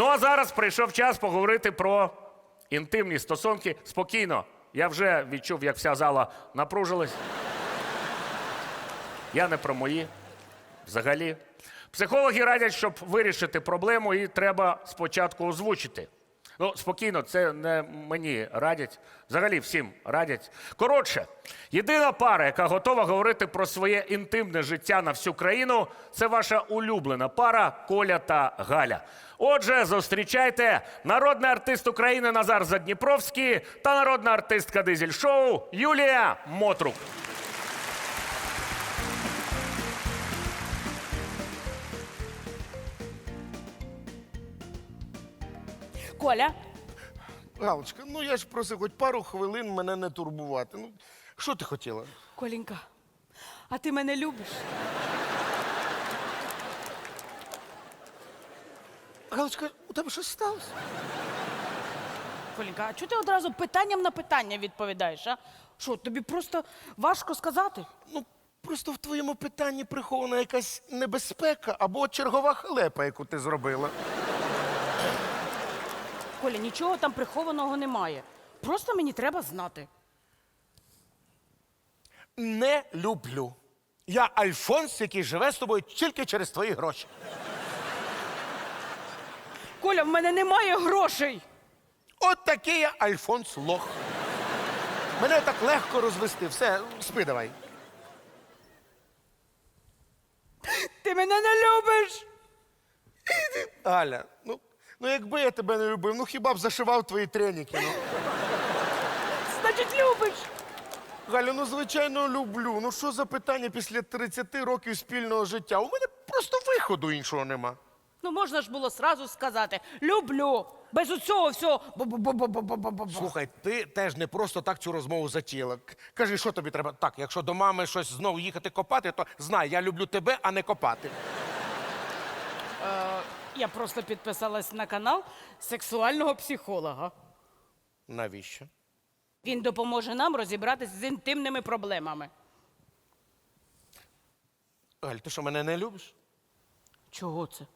Ну а зараз прийшов час поговорити про інтимні стосунки спокійно. Я вже відчув, як вся зала напружилась. Я не про мої. Взагалі. Психологи радять, щоб вирішити проблему, і треба спочатку озвучити. Ну, спокійно, це не мені радять. Взагалі всім радять. Коротше, єдина пара, яка готова говорити про своє інтимне життя на всю країну, це ваша улюблена пара Коля та Галя. Отже, зустрічайте народний артист України Назар Задніпровський та народна артистка дизель шоу Юлія Мотрук. Коля, Галочка, ну я ж просив хоч пару хвилин мене не турбувати. Ну, що ти хотіла? Коленька, а ти мене любиш? Галочка, у тебе щось сталося? Коленька, а чого ти одразу питанням на питання відповідаєш? А? Що, тобі просто важко сказати? Ну, просто в твоєму питанні прихована якась небезпека або чергова халепа, яку ти зробила. Коля, нічого там прихованого немає. Просто мені треба знати. Не люблю. Я Альфонс, який живе з тобою тільки через твої гроші. Коля, в мене немає грошей. От такий я Альфонс лох. Мене так легко розвести. Все, спи давай. Ти мене не любиш. Аля, ну, ну якби я тебе не любив, ну хіба б зашивав твої треніки. Ну. Значить, любиш. Галю, ну звичайно люблю. Ну що за питання після 30 років спільного життя? У мене просто виходу іншого нема. Ну можна ж було сразу сказати люблю. Без оцього всього. бу-бу-бу-бу-бу-бу-бу-бу. Слухай, ти теж не просто так цю розмову затіяла. К- Кажи, що тобі треба? Так, якщо до мами щось знову їхати копати, то знай, я люблю тебе, а не копати. Я просто підписалась на канал сексуального психолога. Навіщо? Він допоможе нам розібратися з інтимними проблемами. Галь, ти що мене не любиш? Чого це?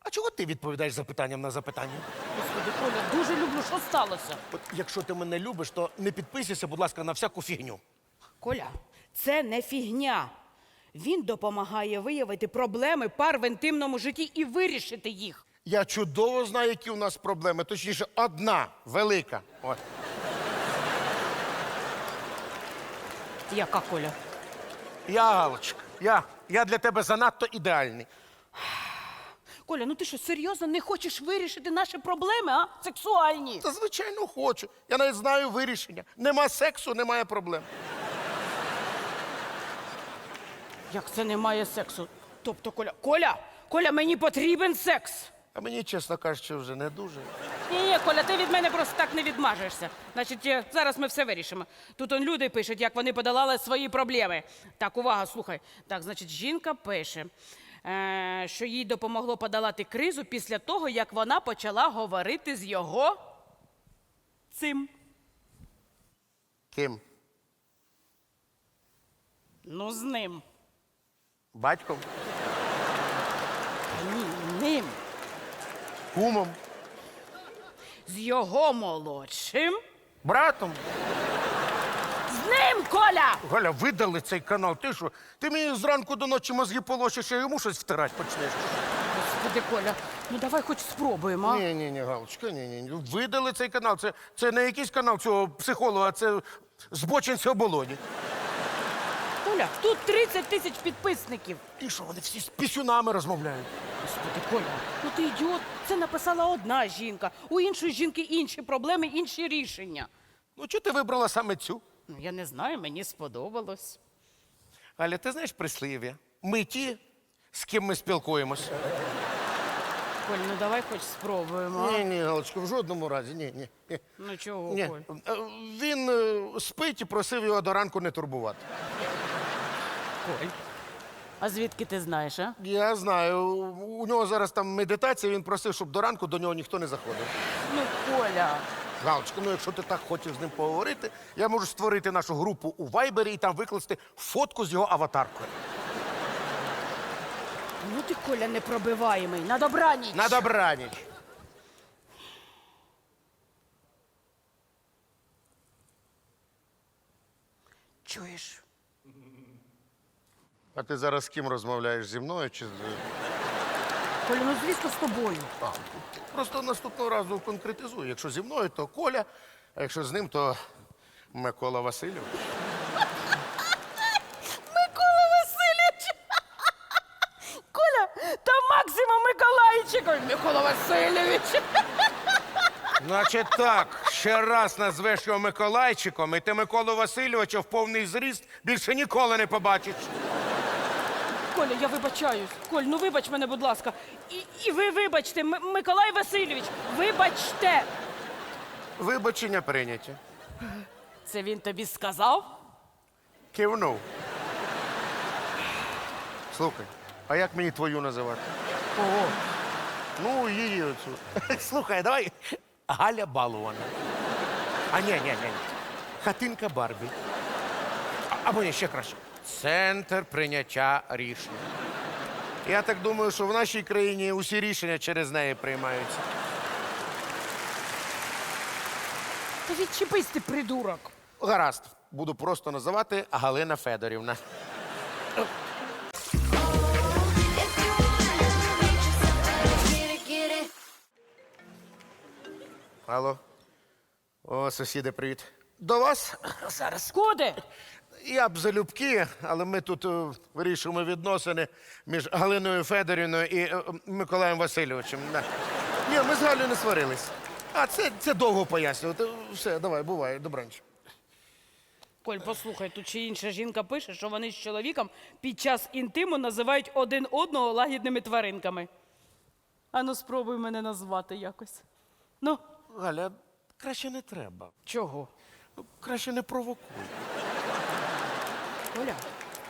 А чого ти відповідаєш запитанням на запитання? Господи, Коля, дуже люблю, що сталося. От якщо ти мене любиш, то не підписуйся, будь ласка, на всяку фігню. Коля, це не фігня. Він допомагає виявити проблеми пар в інтимному житті і вирішити їх. Я чудово знаю, які у нас проблеми. Точніше, одна велика. От. Яка Коля? Я Галочка. Я, я для тебе занадто ідеальний. Коля, ну ти що, серйозно не хочеш вирішити наші проблеми, а? Сексуальні? Та звичайно хочу. Я навіть знаю вирішення. Нема сексу, немає проблем. Як це немає сексу? Тобто, Коля, Коля, Коля, мені потрібен секс. А мені, чесно кажучи, вже не дуже. Ні, ні, Коля, ти від мене просто так не відмажешся. Значить, е, зараз ми все вирішимо. Тут он люди пишуть, як вони подолали свої проблеми. Так, увага, слухай. Так, значить, жінка пише, е, що їй допомогло подолати кризу після того, як вона почала говорити з його цим. Ким? Ну, з ним. Батьком? Ні, ним. Кумом? З його молодшим. Братом? З ним, Коля! Галя, видали цей канал. Ти що? Ти мені зранку до ночі мозги полощиш, а йому щось втирати почнеш. Господи, Коля, ну давай хоч спробуємо. а? Ні, ні, ні, Галочка, ні, ні. ні. Видали цей канал. Це, це не якийсь канал цього психолога, це збочинці оболоні. Коля, тут 30 тисяч підписників. І що, вони всі з пісюнами розмовляють? Господи, Коля, ну ти ідіот. Це написала одна жінка. У іншої жінки інші проблеми, інші рішення. Ну, чого ти вибрала саме цю? Ну, я не знаю, мені сподобалось. Галя, ти знаєш прислів'я? Ми ті, з ким ми спілкуємося. Коль, ну давай хоч спробуємо. а? Ні, ні, Галочка, в жодному разі. Ні, ні. ні. Ну чого, ні. Коль? Е, Він е, спить і просив його до ранку не турбувати. Ой. А звідки ти знаєш, а? Я знаю, у нього зараз там медитація, він просив, щоб до ранку до нього ніхто не заходив. Ну, Коля. Галочка, ну якщо ти так хочеш з ним поговорити, я можу створити нашу групу у Вайбері і там викласти фотку з його аватаркою. Ну ти, Коля, непробиваємий. На добраніч. На добраніч. Чуєш? А ти зараз з ким розмовляєш зі мною чи з. Коля, ну звісно, з тобою. А, просто наступного разу конкретизую. Якщо зі мною, то Коля, а якщо з ним, то Микола Васильович. Микола Васильович! Коля, та Максима Миколаївича! Микола Васильович! Значить так, ще раз назвеш його Миколайчиком, і ти Миколу Васильовича в повний зріст більше ніколи не побачиш. Коля, я вибачаюсь. Коль, ну вибач мене, будь ласка. І, і ви вибачте, М- Миколай Васильович, вибачте. Вибачення прийняті. Це він тобі сказав? Кивнув. Слухай, а як мені твою називати? Ого. Ну, її оцю. Слухай, давай Галя Балувана. А ні, ні, ні. ні. Хатинка Барбі. А- Або ні, ще краще. Центр прийняття рішень. Я так думаю, що в нашій країні усі рішення через неї приймаються. Та відчепись ти, придурок. Гаразд, буду просто називати Галина Федорівна. Алло. О, сусіди, привіт. До вас зараз. Куди? Я б залюбки, але ми тут е, вирішуємо відносини між Галиною Федорівною і е, Миколаєм Васильовичем. Ні, ми з Галею не сварились. А це, це довго пояснювати. Все, давай, бувай, добраніч. Коль, послухай, тут ще інша жінка пише, що вони з чоловіком під час інтиму називають один одного лагідними тваринками. Ану, спробуй мене назвати якось. Ну, Галя, краще не треба. чого? Ну, Краще не провокуй. Оля,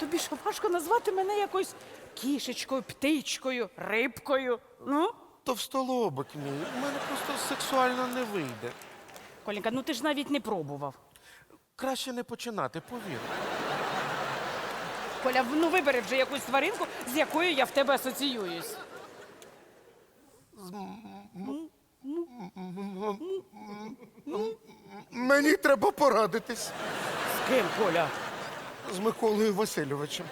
тобі що важко назвати мене якось кішечкою, птичкою, рибкою? Ну? Товстолобик мій, у мене просто сексуально не вийде. Коленька, ну ти ж навіть не пробував. Краще не починати, повір. Коля, ну вибери вже якусь тваринку, з якою я в тебе асоціююсь. Мені треба порадитись З ким, Коля? З Миколою Васильовичем.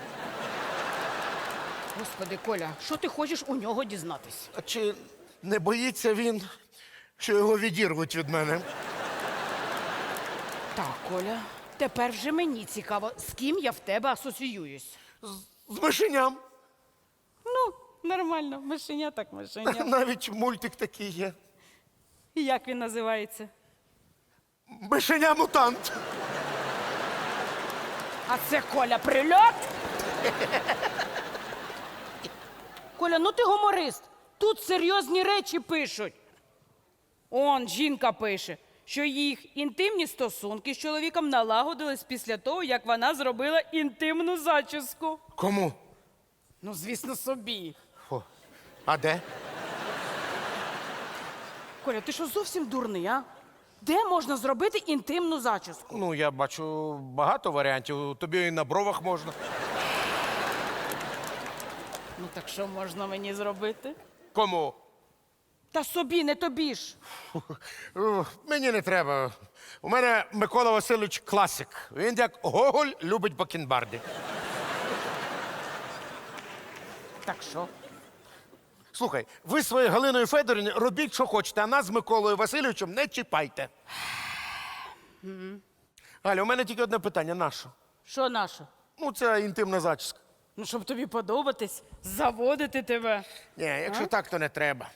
Господи, Коля, що ти хочеш у нього дізнатись? А чи не боїться він, що його відірвуть від мене? Так, Коля, тепер вже мені цікаво, з ким я в тебе асоціююсь. З мишеням. Ну, нормально, мишеня так мишеня. Навіть мультик такий є. І як він називається? Мишеня мутант. А це Коля прильот? Коля, ну ти гуморист. Тут серйозні речі пишуть. Он жінка пише, що їх інтимні стосунки з чоловіком налагодились після того, як вона зробила інтимну зачіску. Кому? Ну, звісно, собі. Фу. А де? Коля, ти що зовсім дурний, а? Де можна зробити інтимну зачіску? Ну, я бачу багато варіантів. Тобі і на бровах можна. Ну так що можна мені зробити? Кому? Та собі, не тобі ж. Ух, Мені не треба. У мене Микола Васильович класик. Він як Гоголь любить бакенбарди. Так що? Слухай, ви з своєю Галиною Федорівною робіть, що хочете, а нас з Миколою Васильовичем не чіпайте. Галя, у мене тільки одне питання: нащо? Що наше? Ну, це інтимна зачіска. Ну, щоб тобі подобатись, заводити тебе. Ні, якщо так, то не треба.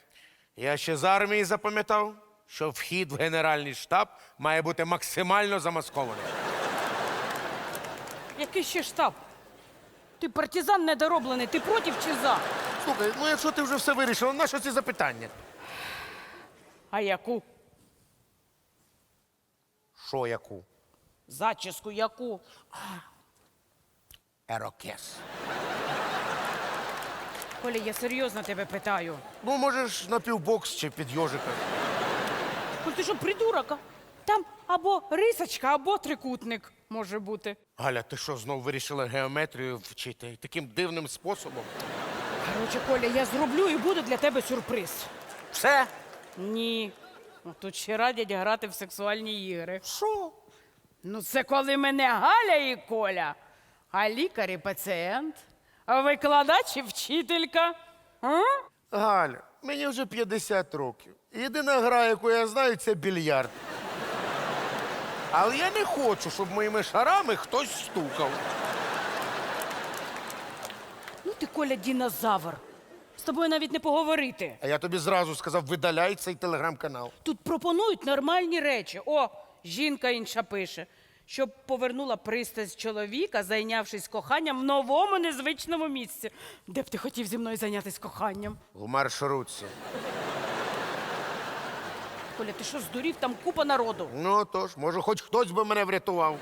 Я ще з армії запам'ятав, що вхід в Генеральний штаб має бути максимально замаскований. Який ще штаб? Ти партизан недороблений, ти проти чи за? Слухай, ну якщо ти вже все вирішив, на що ці запитання? А яку? Що яку? Зачіску яку? Ерокес. Коля, я серйозно тебе питаю. Ну, можеш на півбокс чи під йожика. Коль, ти що, придурок? а? Там або рисочка, або трикутник може бути. Галя, ти що, знов вирішила геометрію вчити таким дивним способом? Короче, Коля, я зроблю і буде для тебе сюрприз. Все? Ні. Ну, Тут ще радять грати в сексуальні ігри. Що? Ну, це коли мене Галя і Коля, а лікар і пацієнт, а викладач і вчителька. А? Галя, мені вже 50 років. Єдина гра, яку я знаю, це більярд. Але я не хочу, щоб моїми шарами хтось стукав. Ти, Коля, дінозавр. З тобою навіть не поговорити. А я тобі зразу сказав, видаляй цей телеграм-канал. Тут пропонують нормальні речі. О, жінка інша пише, щоб повернула пристрасть чоловіка, зайнявшись коханням в новому незвичному місці. Де б ти хотів зі мною зайнятися коханням? В маршрутці. Коля, ти що здурів? Там купа народу. Ну тож, може, хоч хтось би мене врятував.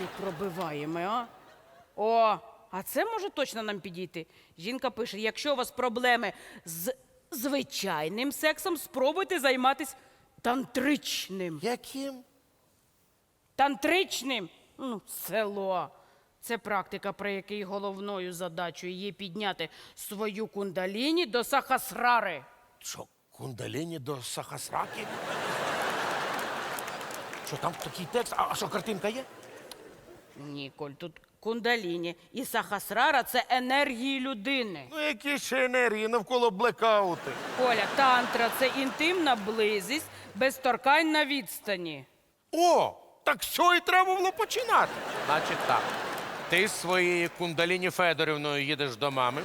Не пробиваємо, а? О, а це може точно нам підійти. Жінка пише: якщо у вас проблеми з звичайним сексом, спробуйте займатися тантричним. Яким? Тантричним? Ну, село. Це практика, при якій головною задачею є підняти свою кундаліні до сахасрари. Що, кундаліні до сахасраки? Що там такий текст? А, а що, картинка є? Ні, Коль, тут кундаліні. І сахасрара це енергії людини. Ну, які ще енергії навколо блекаути. Коля, тантра це інтимна близість без торкань на відстані. О, так що і треба було починати. Значить так. Ти з своєю кундаліні Федорівною їдеш до мами.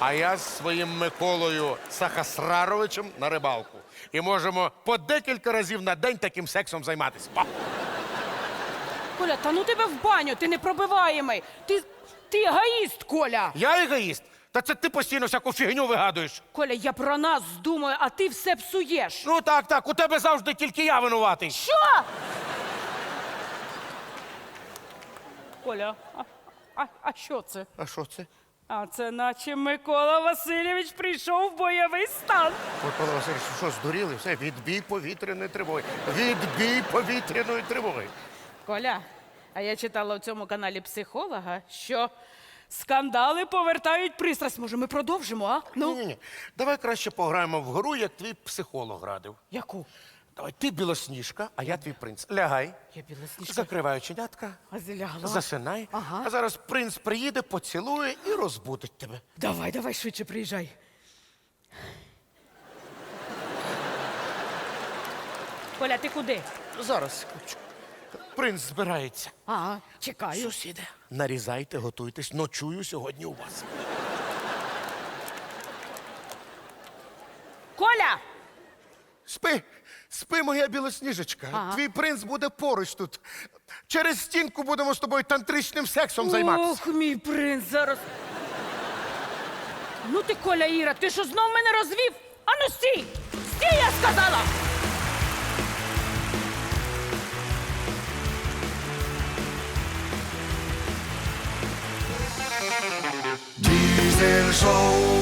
А я з своїм Миколою Сахасраровичем на рибалку. І можемо по декілька разів на день таким сексом займатися. Па! Коля, та ну тебе в баню, ти не пробиваємий. Ти, ти егоїст, Коля. Я егоїст. Та це ти постійно всяку фігню вигадуєш. Коля, я про нас думаю, а ти все псуєш. Ну так, так, у тебе завжди тільки я винуватий. Що? Коля, а, а, а що це? А що це? А це наче Микола Васильович прийшов в бойовий стан. Микола Васильович, що здуріли? Все, відбій повітряної тривоги. Відбій повітряної тривоги. Коля, а я читала у цьому каналі психолога, що скандали повертають пристрасть. Може, ми продовжимо, а? Ну, Ні-ні-ні. Давай краще пограємо в гру, як твій психолог радив. яку? Давай, ти білосніжка, а я твій принц. Лягай. Я білосніжка. Закривай оченятка. А зілягла. Засинай. Ага. А зараз принц приїде, поцілує і розбудить тебе. Давай, давай швидше приїжджай. Коля, ти куди? Зараз, секундочку. Принц збирається. Ага, чекаю. Сусіде, нарізайте, готуйтесь. Ночую сьогодні у вас. Коля! Спи, спи, моя білосніжечка. Ага. Твій принц буде поруч тут. Через стінку будемо з тобою тантричним сексом займатися. Ох, мій принц зараз. Ну ти, Коля Іра, ти що знов мене розвів? Ану стій! Стій, я сказала! 牵手。